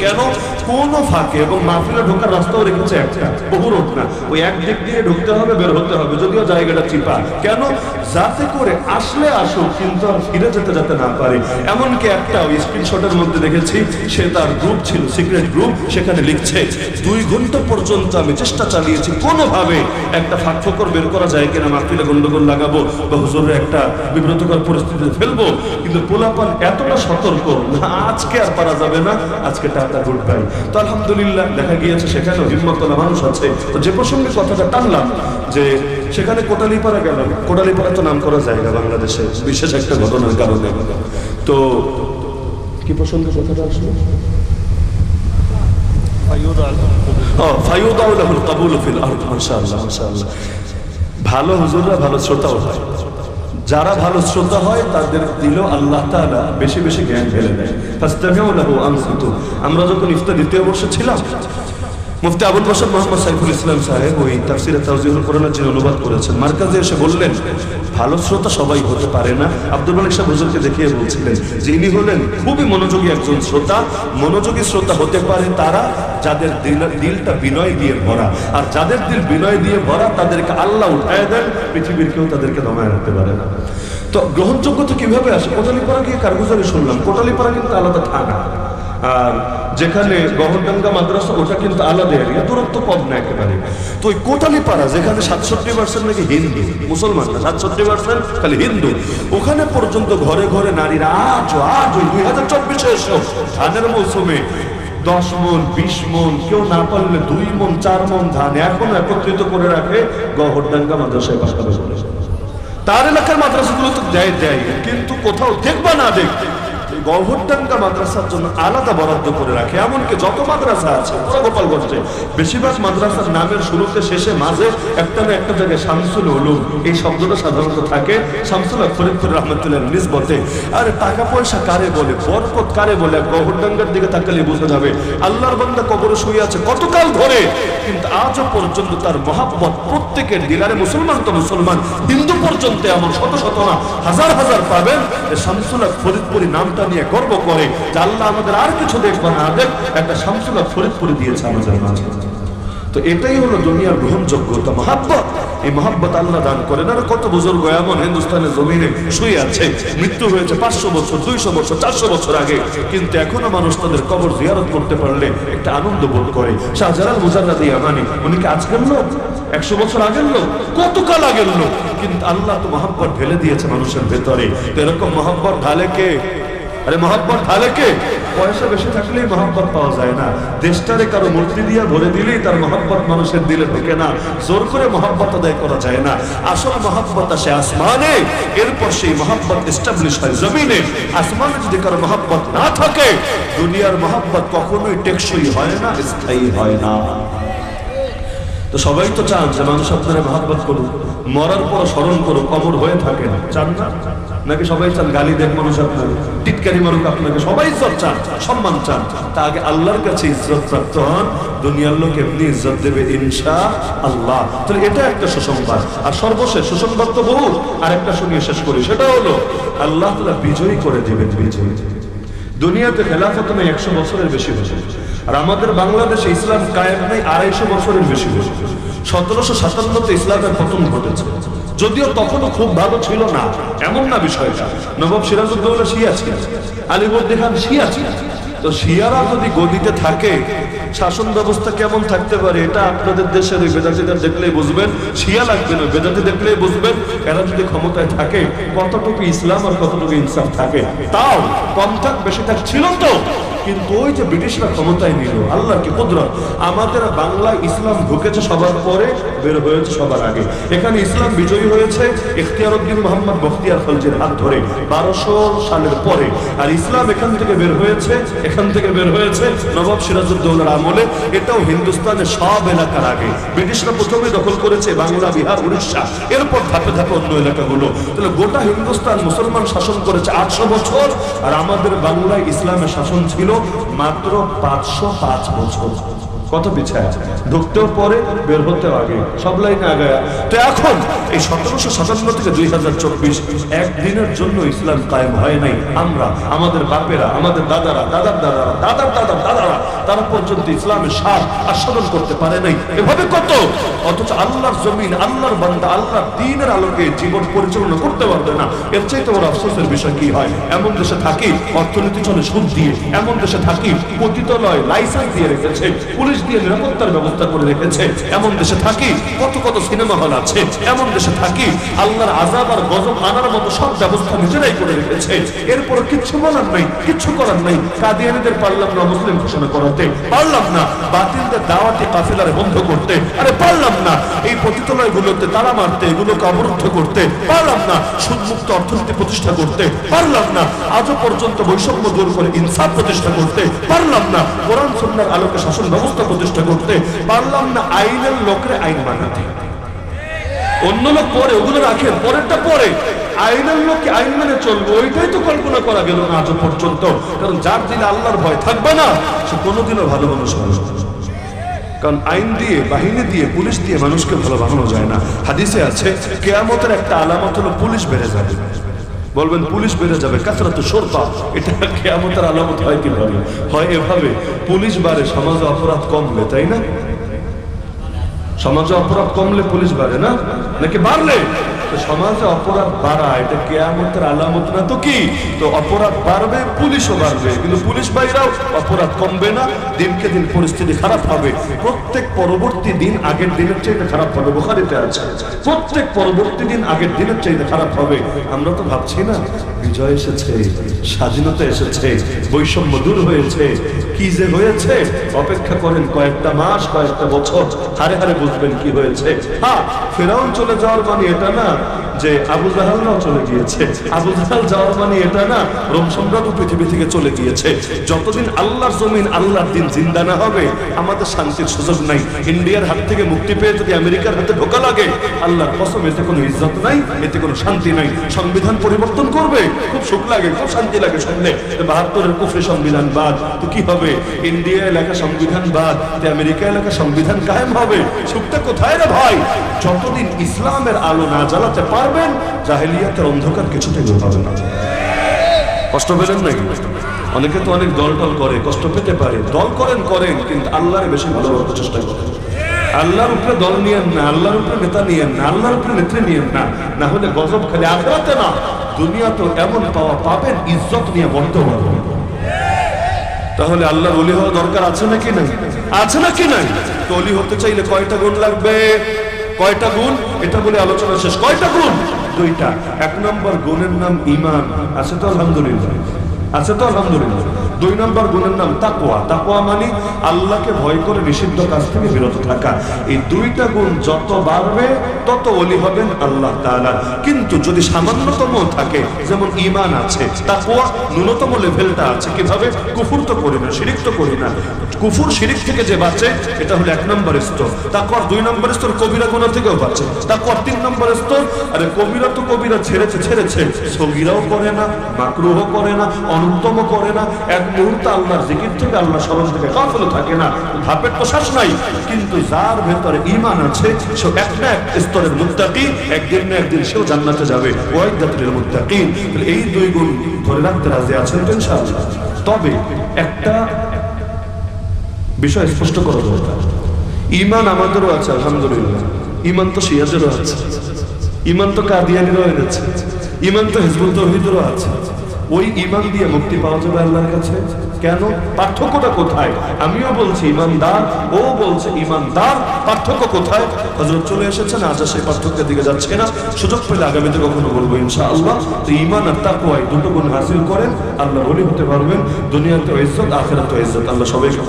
কেন? কোনো একটা। কেন? একটা দেখেছি, সে তার গ্রুপ ছিল সিক্রেট গ্রুপ সেখানে লিখছে, দুই ঘণ্টা পর্যন্ত আমি চেষ্টা চালিয়েছি, কোনোভাবে একটা ফাঁক ফোকর বের করা যায় কিনা, মাহফিলে গন্ডগোল লাগাবো, বা হুজুরের একটা বিব্রতকর পরিস্থিতিতে ফেলব, কিন্তু পোলাপান এতটা সতর্ক তো প্রসঙ্গে বাংলাদেশে, বিশেষ একটা ঘটনার কারণে। তো কি প্রসঙ্গে কথাটা আসলো? ভালো হুজুররা, ভালো শ্রোতাও হয়। যারা ভালো শ্রোতা হয়, তাদের দিল আল্লাহ তালা বেশি বেশি জ্ঞান ফেলে দেয়। আমরা যখন ইফতার দ্বিতীয় বর্ষে ছিলাম, মুফতি আবুল বাসাদ মোহাম্মদ সাইফুল ইসলাম সাহেব ওই তাফসিরা তাজিউল কোরআনের যিনি অনুবাদ করেছেন, মার্কাজে এসে বললেন ভালো শ্রোতা সবাই হতে পারে না। আব্দুল মালিক সাহেব হুজুরকে দেখিয়ে বলছিলেন যে ইনি হলেন খুবই মনোযোগী একজন শ্রোতা। মনোযোগী শ্রোতা হতে পারে তারা যাদের দিল দিলটা বিনয় দিয়ে ভরা। আর যাদের দিল বিনয় দিয়ে ভরা, তাদেরকে আল্লাহ উঠায় দেন, পৃথিবীর কেউ তাদেরকে দমায় রাখতে পারে না। তো গ্রহণযোগ্যতা কীভাবে আসে? কোটালিপাড়া গিয়ে কারগুজারি শুনলাম। কোটালিপাড়া কিন্তু আলাদা থানা। আর যেখানে গহরডাঙ্গা মাদ্রাসা, ওটা কিন্তু আলাদা এরিয়া দূরত্ব কম না একেবারে। তো ওই কোটালিপাড়া যেখানে সাতষট্টি পার্সেন্ট নাকি হিন্দু মুসলমান সাতষট্টি পার্সেন্ট খালি হিন্দু, ওখানে পর্যন্ত ঘরে ঘরে নারীরা আজ আজ দুই হাজার চব্বিশে এসো। ধানের মৌসুমে দশ মন, বিশ মন, কেউ না পারলে দুই মন, চার মন ধান এখন একত্রিত করে রাখে গহরডাঙ্গা মাদ্রাসায় বলে। তার এলাকার মাদ্রাসাগুলো তো দেয় দেয়, কিন্তু কোথাও দেখবা না দেখ গভর্ডাঙ্গা মাদ্রাসার জন্য আলাদা বরাদ্দ করে রাখে। এমনকি যত মাদ্রাসা আছে পুরো গোপালগঞ্জে, বেশিরভাগ মাদ্রাসার নামের শুরুতে, শেষে, মাঝে একটা না একটা জায়গায় শামসুল উলুম, এই শব্দটা সাধারণত থাকে। শামসুল ফরিদপুর রহমতুল্লাহ নিসবতে। আর টাকা পয়সা কারে বলে, বরকত কারে বলে গভর্ডাঙ্গার দিকে তাকালে বোঝা যাবে, আল্লাহর বান্দা কবরে শুয়ে আছে কতকাল ধরে, কিন্তু আজও পর্যন্ত তার মহাব্বত প্রত্যেকের দিলারে মুসলমান তো মুসলমান হিন্দু পর্যন্ত এমন শত শত না, হাজার হাজার পাবেন। যে শামসুল্লাহ ফরিদপুরি নামটা নিয়ে গর্ব করে আল্লাহ আমাদের আর কিছু দেখব না দেখ, একটা শামসুল্লাহ ফরিদপুরি দিয়েছে আমাদের মাঝে। তো এটাই হলো দুনিয়ার গ্রহণযোগ্যতা, মহাব্বত। এই মহাব্বত আল্লাহ দান করেন। আর কত বুজুর্গ এমন হিন্দুস্তানের জমিনে শুয়ে আছে, মৃত্যু হয়েছে পাঁচশো বছর, দুইশো বছর, চারশো বছর আগে। কিন্তু এখনও মানুষ তাদের কবর জিয়ারত করতে পারলে একটা আনন্দ বোধ করে। শাহজালাল মুজাল্লাদি আমানি উনি কি আজকের লোক? একশো বছর আগের লোক? কতকাল আগের লোক? কিন্তু আল্লাহ তো মহাব্বত ঢেলে দিয়েছে মানুষের ভেতরে। তো এরকম মহাব্বত ঢালে কে? আরে মহাব্বত ঢালে কে? পয়সা বেশি থাকলেই মহাব্বত পাওয়া যায় না। দেশটারে কারও মূর্তি দিয়ে ভরে দিলেই তার মহাব্বত মানুষের দিলে ঢোকে না। জোর করে মহাব্বত আদায় করা যায় না। আসল মহাব্বত আসে আসমানে, এরপর সেই মহাব্বত এস্টাবলিশ হয় জমিনে। আসমানে যদি কারও মহাব্বত না থাকে, দুনিয়ার মহাব্বত কখনোই টেকসই হয় না, স্থায়ী হয় না। তো সবাই তো চান যে মানুষ আপনারা মহাব্বত করুক। মরার পর স্মরণ করুক কবর হয়ে থাকে না চান না? নাকি সবাই চান, গালি দেন মানুষ আপনার। টিটকারি মারুক আপনাকে, সবাই ইজ্জত চান, সম্মান চান। তা আগে আল্লাহর কাছে ইজ্জত প্রাপ্ত হন, দুনিয়ার লোক এমনি ইজ্জত দেবে, ইনশা আল্লাহ। তাহলে এটা একটা সুসংবাদ। আর সর্বশেষ সুসংবাদ তো বহু, আর একটা শুনিয়ে শেষ করি, সেটা হলো, আল্লাহ তালা বিজয়ী করে দেবেন বিজয়ী। দুনিয়াতে খেলাফত নেই একশো বছরের বেশি হয়েছে আর আমাদের বাংলাদেশে ইসলাম কায়েম নেই আড়াইশো বছরের বেশি হয়েছে সতেরোশো সাতান্নতে ইসলামের পতন ঘটেছে। যদিও তখনও খুব ভালো ছিল না, এমন না বিষয়টা। নবাব সিরাজউদ্দৌলা শিয়া ছিল আলিবর্দি খান শিয়া ছিল তো শিয়ারা যদি গদিতে থাকে, শাসন ব্যবস্থা কেমন থাকতে পারে এটা আপনাদের দেশের বেদাতিদের দেখলেই বুঝবেন, শিয়া লাগবে না বেদাতি দেখলেই বুঝবেন। এরা যদি ক্ষমতায় থাকে, কতটুকু ইসলাম আর কতটুকু ইনসাফ থাকে, তাও কম থাক, বেশি থাক ছিল তো। কিন্তু ওই যে ব্রিটিশরা ক্ষমতায় নিল আল্লাহ কি কুদরত? আমাদের বাংলায় ইসলাম ঢুকেছে সবার পরে, বের হয়েছে সবার আগে। এখানে ইসলাম বিজয়ী হয়েছে ইখতিয়ার উদ্দিন মোহাম্মদ বখতিয়ার খলজির হাত ধরে, বারোশো সালের পরে। আর ইসলাম এখান থেকে বের হয়েছে, এখান থেকে বের হয়েছে নবাব সিরাজউদ্দৌলার আমলে। এটাও হিন্দুস্তানের সব এলাকার আগে। ব্রিটিশরা প্রথমে দখল করেছে বাংলা, বিহার, উড়িষ্যা। এরপর ধাপে ধাপে অন্য এলাকাগুলো। তাহলে গোটা হিন্দুস্তান মুসলমান শাসন করেছে আটশো বছর, আর আমাদের বাংলায় ইসলামের শাসন ছিল মাত্র পাঁচশো পাঁচ বছর। কত পিছায় ঢুকতেও পরে, বের হতেও আগে। সব লাইনে আগে তো এখন এই সতেরোশো সাতান্ন থেকে দুই হাজার চব্বিশ একদিনের জন্য ইসলাম কায়েম হয় নাই। আমরা, আমাদের বাপেরা, আমাদের দাদারা, দাদার দাদারা, দাদার দাদার দাদারা, তারা পর্যন্ত ইসলামের স্বাদ আস্বাদন করতে পারে নাই। এভাবে কত? অথচ আল্লাহর জমিন, আল্লাহর বান্দা, আল্লাহর দিনের আলোকে জীবন পরিচালনা করতে পারবে না। এর চাইতে বড় আফসোসের বিষয় কি হয়? এমন দেশে থাকি, অর্থনীতি চলে সুদ দিয়ে, এমন দেশে থাকি, পতিতালয় লাইসেন্স দিয়ে রেখেছে, পুলিশ দিয়ে নিরাপত্তার ব্যবস্থা করে রেখেছে, এমন দেশে থাকি, কত কত সিনেমা হল আছে, এমন দেশে থাকি, আল্লাহর আজাব আর গজব আনার মতো সব ব্যবস্থা নিজেরাই করে রেখেছে। এরপর কিচ্ছু বলার নাই, কিচ্ছু করার নাই। কাদিয়ানিদের পারলাম না মুসলিম ঘোষণা করাতে, পারলাম না বাতিলদের দাওয়াতি কাফিলারে বন্ধ করতে, আরে পারলাম না এই পতিতালয় গুলোতে তালা মারতে, এগুলোকে অবরুদ্ধ করতে, পারলাম না সুদমুক্ত অর্থনীতি প্রতিষ্ঠা করতে, পারলাম না আজও পর্যন্ত বৈষম্য দূর করে ইনসাফ প্রতিষ্ঠা করতে, পারলাম না কোরআন সন্ন্যার আলোকে শাসন ব্যবস্থা প্রতিষ্ঠা করতে, পারলাম না আইনের লোকরে আইন মানাতে অন্য লোক পরে, ওগুলো রাখেন পরেরটা পরে। আইনের লোককে আইন মেনে চলবে, ওইটাই তো কল্পনা করা গেল না আজও পর্যন্ত। কারণ যার দিলে আল্লাহর ভয় থাকবে না, সে কোনোদিনও ভালো মানুষ হবে কারণ আইন দিয়ে, বাহিনী দিয়ে, পুলিশ দিয়ে মানুষকে ভালো বানানো যায় না। হাদিসে আছে, কেয়ামতের একটা আলামত হলো পুলিশ বেড়ে যাবে। বলবেন, পুলিশ বেড়ে যাবে কাছরা তো সরপা এটা কেয়ামতের আলামত হয় কীভাবে? হয় এভাবে, পুলিশ বাড়ে সমাজ অপরাধ কমবে তাই না? সমাজে অপরাধ কমলে পুলিশ বাড়ে, না? নাকি বাড়লে? সমাজে অপরাধ বাড়া এটা কেয়ামতের আলামত না তো কি? তো অপরাধ বাড়বে, পুলিশও বাড়বে। কিন্তু পুলিশ বাইরাও অপরাধ কমবে না, দিনকে দিন পরিস্থিতি খারাপ হবে। প্রত্যেক পরবর্তী দিন আগের দিনের চাইতে খারাপ হবে, বোখারিতে আছে। প্রত্যেক পরবর্তী দিন আগের দিনের চাইতে খারাপ হবে। আমরা তো ভাবছি না। বিজয় এসেছে, স্বাধীনতা এসেছে, বৈষম্য দূর হয়েছে। কি যে হয়েছে? অপেক্ষা করেন কয়েকটা মাস, কয়েকটা বছর। হারে হারে বুঝবেন কি হয়েছে। হ্যাঁ ফেরাউন চলে যাওয়ার মানে এটা না যে আবু জাহালরাও চলে গিয়েছে। আবু জাহাল যাওয়ার মানে এটা না, রোম সম্রাট পৃথিবী থেকে চলে গিয়েছে। যতদিন আল্লাহর জমিন, আল্লাহর দিন জিন্দা না হবে, আমাদের শান্তির সুযোগ নাই। ইন্ডিয়ার হাত থেকে মুক্তি পেয়ে যদি আমেরিকার হাতে ঢোকা লাগে, আল্লাহর কসম, এতে কোনো ইজ্জত নাই, এতে কোনো শান্তি নাই। সংবিধান পরিবর্তন করবে, খুব সুখ লাগে, খুব শান্তি লাগে শুনলে। বাহাত্তরের কুফরি সংবিধান বাদ, তো কি হবে? ইন্ডিয়া এলাকা সংবিধান বাদ আমেরিকা এলাকা সংবিধান কায়েম হবে। সুখটা কোথায় রে ভাই? যতদিন ইসলামের আলো না জ্বালাতে পারবেন জাহেলিয়াতের অন্ধকার কিছুতেই হবে না। কষ্ট পেলেন নাকি? অনেকে তো অনেক দল টল করে, কষ্ট পেতে পারে। দল করেন করেন, কিন্তু আল্লাহরে বেশি ভালোবাসার চেষ্টা করেন। আল্লাহর উপরে দল নিয়েন না, আল্লাহর উপরে নেতা নিয়েন না, আল্লাহর উপরে নেত্রী নিয়েন না না হলে গজব খালি আখরাতে না। দুনিয়া তো এমন পাওয়া পাবেন, ইজ্জত নিয়ে বন্ধ হবে তাহলে আল্লাহর অলি হওয়া দরকার আছে নাকি নাই? আছে নাকি নাই? তো অলি হতে চাইলে কয়টা গুণ লাগবে? কয়টা গুণ? এটা বলে আলোচনা শেষ। কয়টা গুণ? দুইটা। এক নম্বর গুণের নাম ইমান আছে তো আলহামদুলিল্লাহ? আছে তো আলহামদুলিল্লাহ। দুই নম্বর গুণের নাম তাকোয়া তাকোয়া মানে আল্লাহকে ভয় করে নিষিদ্ধ কাজ থেকে বিরত থাকা। এই দুইটা গুণ যত বাড়বে, তত অলি হবেন আল্লাহ তাআলা। কিন্তু যদি সামান্যতম থাকে, যেমন ইমান আছে তাকোয়া ন্যূনতম লেভেলটা আছে, কীভাবে? কুফুর তো করি না, শিরিক তো করি না। কুফুর, শিরিক থেকে যে বাঁচে, এটা হলো এক নম্বর স্তর। তাকওয়ার দুই নম্বর স্তর কবিরা গুনাহ থেকেও বাঁচে। তাকওয়ার তিন নম্বর স্তর, আরে কবিরা তো কবিরা ছেড়েছে ছেড়েছে। সগীরাও করে না মাকরুহ করে না অন্যতম করে না। এক মুহূর্তে আল্লাহর জিকির থেকে আল্লাহ স্মরণ থেকে কাফল থাকে না। ধাপের তো শ্বাস নাই, কিন্তু যার ভেতরে ঈমান আছে, সে এক না এক স্তরের মুত্তাকি, একদিন না একদিন সেও জান্নাতে যাবে। ওয়াইদাতুল মুত্তাকিন। তাহলে এই দুই গুণ ধরে রাখতে রাজি আছেন তো ইনশাআল্লাহ? তবে একটা বিষয় স্পষ্ট করা দরকার। ইমান আমাদেরও আছে, আলহামদুলিল্লাহ। ইমান তো শিয়াদেরও আছে। ইমান তো কাদিয়ানিরও এনেছে। ইমান তো হিজবুল তৌহিদেরও আছে। ওই ইমান দিয়ে মুক্তি পাওয়া যাবে আল্লাহর কাছে? কেন? পার্থক্যটা কোথায়? আমিও বলছি ইমানদার, ও বলছে ইমানদার, পার্থক্য কোথায়? হজরত চলে এসেছেন, আজ আর সেই পার্থক্যের দিকে যাচ্ছে না। সুযোগ পেলে আগামীতে কখনো বলব ইনশা আল্লাহ তো ইমান আর কয় দুটো গুণ হাসিল করেন আল্লাহ বলি হতে পারবেন। দুনিয়াতে ইজ্জত আখেরাতে ইজ্জত। আল্লাহ সবাইকে